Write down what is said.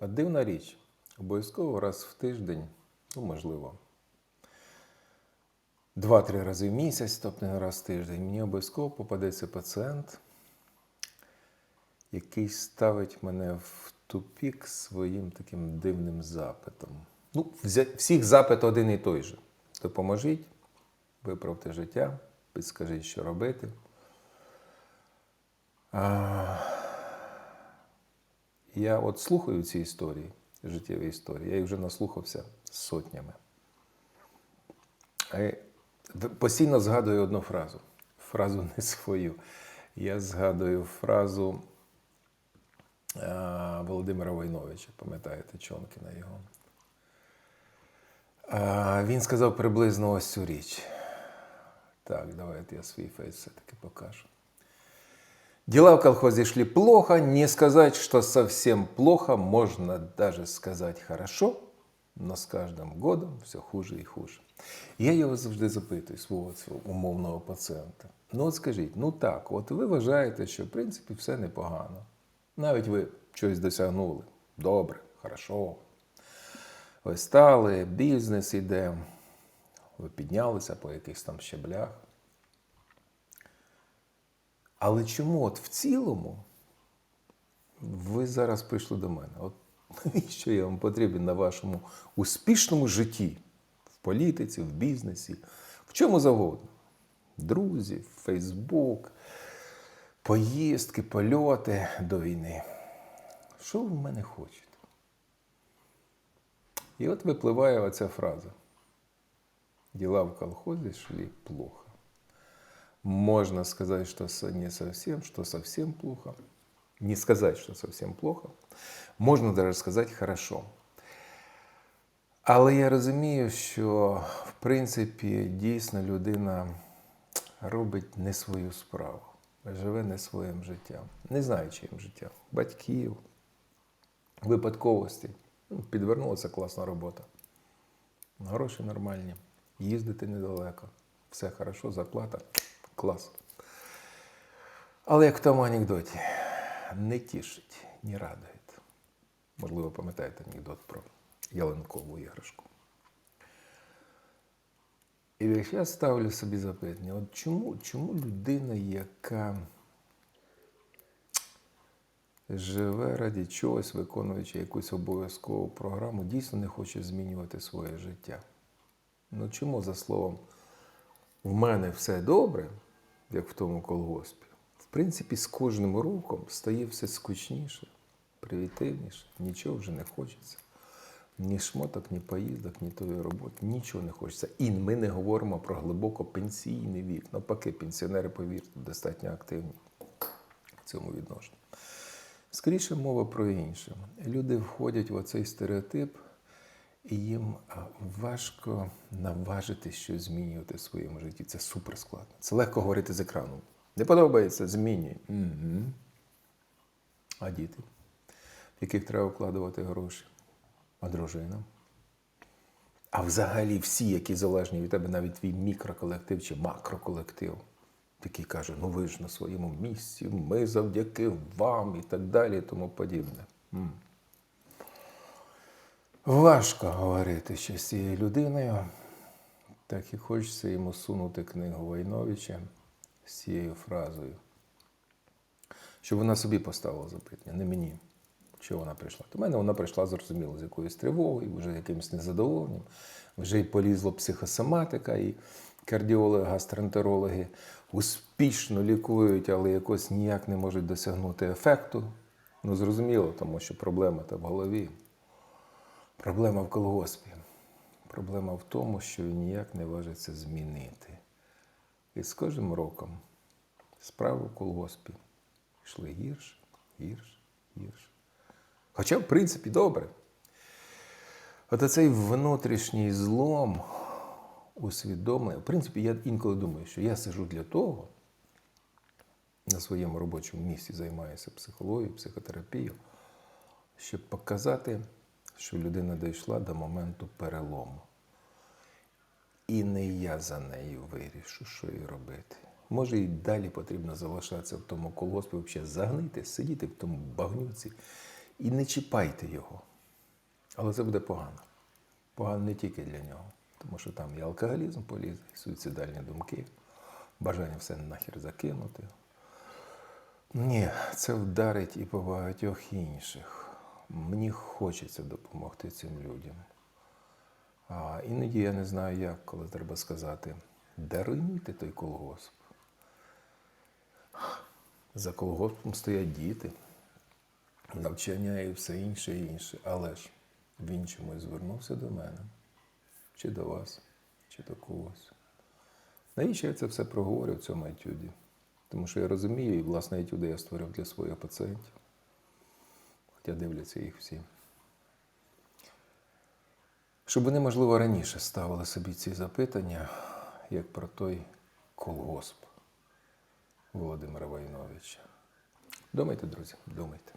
Дивна річ, обов'язково раз в тиждень, ну можливо, два-три рази в місяць, тобто не раз в тиждень, мені обов'язково попадеться пацієнт, який ставить мене в тупік своїм таким дивним запитом. Ну, всіх запит один і той же. Допоможіть, виправте життя, підскажіть, що робити. А, я от слухаю ці історії, життєві історії, я їх вже наслухався сотнями. А постійно згадую одну фразу. Фразу не свою. Я згадую фразу а, Володимира Войновича, пам'ятаєте, Чонкіна його. А, він сказав приблизно ось цю річ. Так, давайте я свій фейс все-таки покажу. Дела в колхозе шли плохо, не сказать, что совсем плохо, можно даже сказать хорошо, но с каждым годом все хуже і хуже. Я його завжди запитую, свого цього умовного пацієнта. Ну от скажіть, ну так, от ви вважаєте, що в принципі все непогано. Навіть ви щось досягнули. Добре, хорошо. Ви стали, бізнес іде, ви піднялися по якихось там щеблях. Але чому от в цілому ви зараз прийшли до мене? От навіщо я вам потрібен на вашому успішному житті? В політиці, в бізнесі, в чому завгодно. Друзі, Фейсбук, поїздки, польоти до війни. Що ви в мене хочете? І от випливає оця фраза. Дела в колхозі шли плохо. Можно сказать, что не совсем, что совсем плохо. Не сказать, что совсем плохо. Можна даже сказати хорошо. Але я розумію, що в принципі дійсно людина робить не свою справу, живе не своїм життям, не знаю, чиїм життям. Батьків, випадковості. Ну, Підвернулася класна робота. Гроші нормальні, їздити недалеко, все хорошо, зарплата клас. Але як в тому анекдоті, не тішить, не радує. Можливо, пам'ятаєте анекдот про ялинкову іграшку. І час ставлю собі запитання: от чому, чому людина, яка живе раді чогось, виконуючи якусь обов'язкову програму, дійсно не хоче змінювати своє життя? Ну чому, за словом, в мене все добре, як в тому колгоспі, в принципі, з кожним роком стає все скучніше, привітивніше, нічого вже не хочеться. Ні шмоток, ні поїздок, ні тої роботи, нічого не хочеться. І ми не говоримо про глибоко пенсійний вік. Навпаки, пенсіонери, повірте, достатньо активні в цьому відношенні. Скоріше мова про інше. Люди входять в оцей стереотип, і їм важко наважити щось змінювати в своєму житті. Це супер складно. Це легко говорити з екрану. Не подобається, змінюй. Угу. А діти, в яких треба вкладувати гроші, а дружина. А взагалі всі, які залежні від тебе, навіть твій мікроколектив чи макроколектив, який каже, ну ви ж на своєму місці, ми завдяки вам і так далі, і тому подібне. Важко говорити ще з цією людиною. Так і хочеться йому сунути книгу Войновича з цією фразою. Щоб вона собі поставила запитання, не мені. Що вона прийшла? До мене вона прийшла зрозуміло з якоюсь тривогою, вже якимось незадоволенням. Вже й полізла психосоматика, і кардіологи, гастроентерологи успішно лікують, але якось ніяк не можуть досягнути ефекту. Ну, зрозуміло, тому що проблема та в голові. Проблема в колгоспі. Проблема в тому, що він ніяк не важиться змінити. І з кожним роком справи в колгоспі йшли гірше, гірше, гірше. Хоча, в принципі, добре. От оцей внутрішній злом усвідомлення. В принципі, я інколи думаю, що я сижу для того, на своєму робочому місці займаюся психологією, психотерапією, щоб показати, що людина дійшла до моменту перелому. І не я за нею вирішу, що їй робити. Може, і далі потрібно залишатися в тому колгоспі, взагалі загнити, сидіти в тому багнюці І не чіпайте його. Але це буде погано. Погано не тільки для нього, тому що там і алкоголізм полізе, і суїцидальні думки, бажання все нахер закинути. Ні, це вдарить і по багатьох інших. Мені хочеться допомогти цим людям. А іноді я не знаю, як, коли треба сказати, даруйте той колгосп. За колгоспом стоять діти, навчання і все інше і інше. Але ж він чомусь звернувся до мене, чи до вас, чи до когось. Навіщо я це все проговорю в цьому етюді? Тому що я розумію, і власне етюди я створив для своїх пацієнтів. Хоча дивляться їх всі. Щоб вони, можливо, раніше ставили собі ці запитання, як про той колгосп Володимира Войновича. Думайте, друзі, думайте.